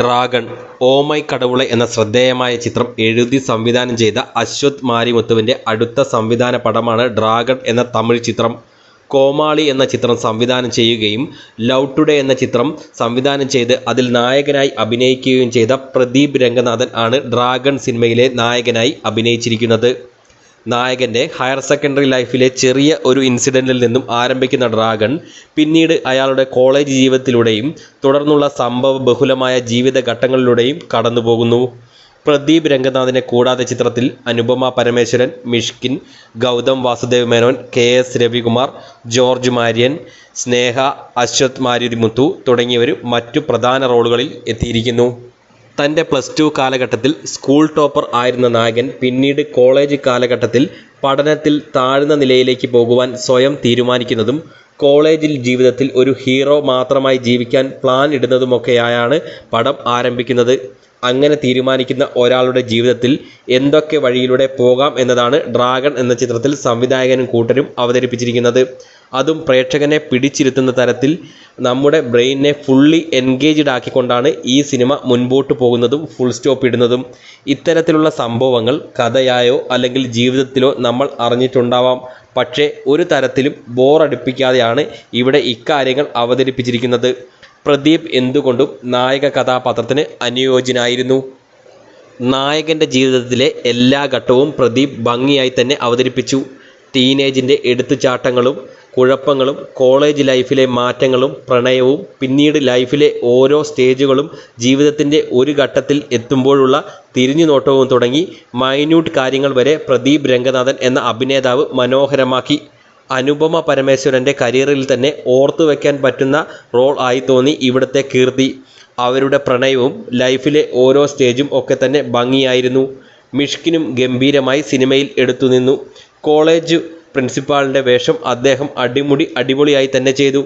Dragon oh my കടവുളെ എന്ന ശ്രദ്ധേയമായ ചിത്രം എഴുതി സംവിധാനം ചെയ്ത അശ്വത് മാരിമുത്തുവിന്റെ അടുത്ത സംവിധാന പടമാണ് ഡ്രാഗൺ എന്ന തമിഴ് ചിത്രം. കോമാളി എന്ന ചിത്രം സംവിധാനം ചെയ്യുകയും ലവ് ടുഡേ എന്ന ചിത്രം സംവിധാനം ചെയ്ത് അതിൽ നായകനായി അഭിനയിക്കുകയും ചെയ്ത പ്രദീപ് രംഗനാഥൻ ആണ് ഡ്രാഗൺ സിനിമയിലെ നായകനായി അഭിനയിച്ചിരിക്കുന്നത്. നായകന്റെ ഹയർ സെക്കൻഡറി ലൈഫിലെ ചെറിയ ഒരു ഇൻസിഡന്റിൽ നിന്നും ആരംഭിക്കുന്ന ഡ്രാഗൺ പിന്നീട് അയാളുടെ കോളേജ് ജീവിതത്തിലൂടെയും തുടർന്നുള്ള സംഭവ ബഹുലമായ ജീവിത ഘട്ടങ്ങളിലൂടെയും കടന്നുപോകുന്നു. പ്രദീപ് രംഗനാഥിനെ കൂടാതെ ചിത്രത്തിൽ Anupama Parameswaran Mysskin Gautham Vasudev Menon K S Ravikumar George Maryan Sneha Ashwath Maruthimuthu തുടങ്ങിയവരും മറ്റു പ്രധാന റോളുകളിൽ എത്തിയിരിക്കുന്നു. തന്റെ പ്ലസ് ടു കാലഘട്ടത്തിൽ സ്കൂൾ ടോപ്പർ ആയിരുന്ന നായകൻ പിന്നീട് കോളേജ് കാലഘട്ടത്തിൽ പഠനത്തിൽ താഴ്ന്ന നിലയിലേക്ക് പോകുവാൻ സ്വയം തീരുമാനിക്കുന്നതും കോളേജിൽ ജീവിതത്തിൽ ഒരു ഹീറോ മാത്രമായി ജീവിക്കാൻ പ്ലാൻ ഇടുന്നതുമൊക്കെയായാണ് പടം ആരംഭിക്കുന്നത്. അങ്ങനെ തീരുമാനിക്കുന്ന ഒരാളുടെ ജീവിതത്തിൽ എന്തൊക്കെ വഴിയിലൂടെ പോകാം എന്നതാണ് ഡ്രാഗൺ എന്ന ചിത്രത്തിൽ സംവിധായകനും കൂട്ടരും അവതരിപ്പിച്ചിരിക്കുന്നത്. അതും പ്രേക്ഷകനെ പിടിച്ചിരുത്തുന്ന തരത്തിൽ നമ്മുടെ ബ്രെയിനിനെ ഫുള്ളി എൻഗേജ്ഡ് ആക്കിക്കൊണ്ടാണ് ഈ സിനിമ മുൻപോട്ട് പോകുന്നതും ഫുൾ സ്റ്റോപ്പ് ഇടുന്നതും. ഇത്തരത്തിലുള്ള സംഭവങ്ങൾ കഥയായോ അല്ലെങ്കിൽ ജീവിതത്തിലോ നമ്മൾ അറിഞ്ഞിട്ടുണ്ടാവാം. പക്ഷേ ഒരു തരത്തിലും ബോറടിപ്പിക്കാതെയാണ് ഇവിടെ ഇക്കാര്യങ്ങൾ അവതരിപ്പിച്ചിരിക്കുന്നത്. പ്രദീപ് എന്തുകൊണ്ടും നായക കഥാപാത്രത്തിന് അനുയോജ്യനായിരുന്നു. നായകന്റെ ജീവിതത്തിലെ എല്ലാ ഘട്ടവും പ്രദീപ് ഭംഗിയായി തന്നെ അവതരിപ്പിച്ചു. ടീനേജിന്റെ എടുത്തുചാട്ടങ്ങളും കുഴപ്പങ്ങളും കോളേജ് ലൈഫിലെ മാറ്റങ്ങളും പ്രണയവും പിന്നീട് ലൈഫിലെ ഓരോ സ്റ്റേജുകളും ജീവിതത്തിന്റെ ഒരു ഘട്ടത്തിൽ എത്തുമ്പോഴുള്ള തിരിഞ്ഞുനോട്ടവും തുടങ്ങി മൈന്യൂട്ട് കാര്യങ്ങൾ വരെ പ്രദീപ് രംഗനാഥൻ എന്ന അഭിനേതാവ് മനോഹരമാക്കി. അനുപമ പരമേശ്വരന്റെ കരിയറിൽ തന്നെ ഓർത്തു വയ്ക്കാൻ പറ്റുന്ന റോൾ ആയി തോന്നി ഇവിടുത്തെ കീർത്തി. അവരുടെ പ്രണയവും ലൈഫിലെ ഓരോ സ്റ്റേജും ഒക്കെ തന്നെ ഭംഗിയായിരുന്നു. മിഷ്കിനും ഗംഭീരമായി സിനിമയിൽ എടുത്തു നിന്നു കോളേജ് പ്രിൻസിപ്പാളിന്റെ വേഷം അദ്ദേഹം അടിമുടി അടിപൊളിയായി തന്നെ ചെയ്തു.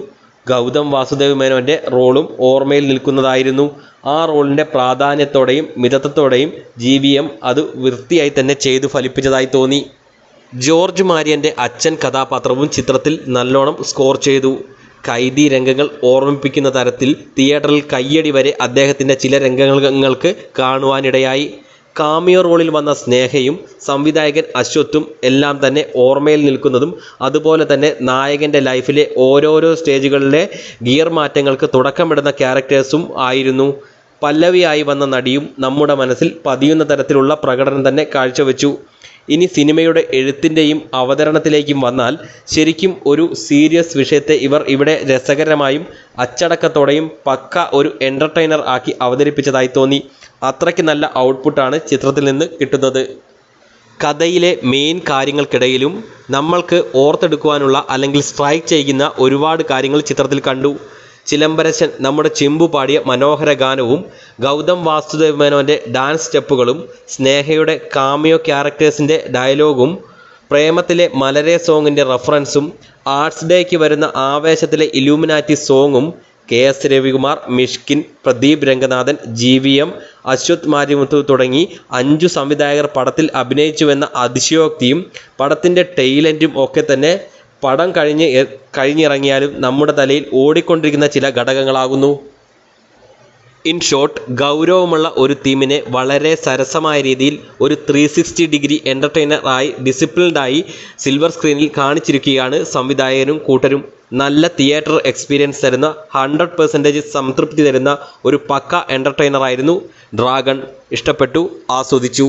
ഗൗതം വാസുദേവ് മേനോന്റെ റോളും ഓർമ്മയിൽ നിൽക്കുന്നതായിരുന്നു. ആ റോളിന്റെ പ്രാധാന്യത്തോടെയും മിതത്വത്തോടെയും ജി വി എം അത് വൃത്തിയായി തന്നെ ചെയ്തു ഫലിപ്പിച്ചതായി തോന്നി. ജോർജ് മാര്യന്റെ അച്ഛൻ കഥാപാത്രവും ചിത്രത്തിൽ നല്ലോണം സ്കോർ ചെയ്തു. കൈദി രംഗങ്ങൾ ഓർമ്മിപ്പിക്കുന്ന തരത്തിൽ തിയേറ്ററിൽ കയ്യടി വരെ അദ്ദേഹത്തിന്റെ ചില രംഗങ്ങൾക്ക് കാണുവാനിടയായി. കാമിയോ റോളിൽ വന്ന സ്നേഹയും സംവിധായകൻ അശ്വത്തും എല്ലാം തന്നെ ഓർമ്മയിൽ നിൽക്കുന്നതും അതുപോലെ തന്നെ നായകന്റെ ലൈഫിലെ ഓരോരോ സ്റ്റേജുകളിലെ ഗിയർ മാറ്റങ്ങൾക്ക് തുടക്കമിടുന്ന ക്യാരക്ടേഴ്സും ആയിരുന്നു. പല്ലവിയായി വന്ന നടിയും നമ്മുടെ മനസ്സിൽ പതിയുന്ന തരത്തിലുള്ള പ്രകടനം തന്നെ കാഴ്ചവെച്ചു. ഇനി സിനിമയുടെ എഴുത്തിന്റെയും അവതരണത്തിലേക്കും വന്നാൽ ശരിക്കും ഒരു സീരിയസ് വിഷയത്തെ ഇവർ ഇവിടെ രസകരമായും അച്ചടക്കത്തോടെയും പക്ക ഒരു എന്റർടൈനർ ആക്കി അവതരിപ്പിച്ചതായി തോന്നി. അത്രയ്ക്ക് നല്ല ഔട്ട്പുട്ടാണ് ചിത്രത്തിൽ നിന്ന് കിട്ടുന്നത്. കഥയിലെ മെയിൻ കാര്യങ്ങൾക്കിടയിലും നമ്മൾക്ക് ഓർത്തെടുക്കുവാനുള്ള അല്ലെങ്കിൽ സ്ട്രൈക്ക് ചെയ്യുന്ന ഒരുപാട് കാര്യങ്ങൾ ചിത്രത്തിൽ കണ്ടു. ചിലംബരശൻ നമ്മുടെ ചെമ്പു പാടിയ മനോഹര ഗാനവും ഗൗതം വാസുദേവ് മേനോന്റെ ഡാൻസ് സ്റ്റെപ്പുകളും സ്നേഹയുടെ കാമിയോ ക്യാരക്ടേഴ്സിന്റെ ഡയലോഗും പ്രേമത്തിലെ മലരെ സോങ്ങിന്റെ റെഫറൻസും ആർട്സ് ഡേക്ക് വരുന്ന ആവേശത്തിലെ Illuminati സോങ്ങും K S Ravikumar Mysskin Pradeep Ranganathan G V M Ashwath Marimuthu തുടങ്ങി അഞ്ചു സംവിധായകർ പടത്തിൽ അഭിനയിച്ചുവെന്ന അതിശയോക്തിയും പടത്തിന്റെ ടെയിലന്റും ഒക്കെ തന്നെ പടം കഴിഞ്ഞ് കഴിഞ്ഞിറങ്ങിയാലും നമ്മുടെ തലയിൽ ഓടിക്കൊണ്ടിരിക്കുന്ന ചില ഘടകങ്ങളാകുന്നു. ഇൻ ഷോർട്ട് ഗൗരവമുള്ള ഒരു തീമിനെ വളരെ സരസമായ രീതിയിൽ ഒരു ത്രീ സിക്സ്റ്റി ഡിഗ്രി എന്റർടൈനർ ആയി ഡിസിപ്ലിൻഡ് ആയി സിൽവർ സ്ക്രീനിൽ കാണിച്ചിരിക്കുകയാണ് സംവിധായകനും കൂട്ടരും. നല്ല തിയേറ്റർ എക്സ്പീരിയൻസ് തരുന്ന ഹൺഡ്രഡ് പെർസെന്റേജ് സംതൃപ്തി തരുന്ന ഒരു പക്ക എന്റർടൈനർ ആയിരുന്നു. ഡ്രാഗൺ ഇഷ്ടപ്പെട്ടു ആസ്വദിച്ചു.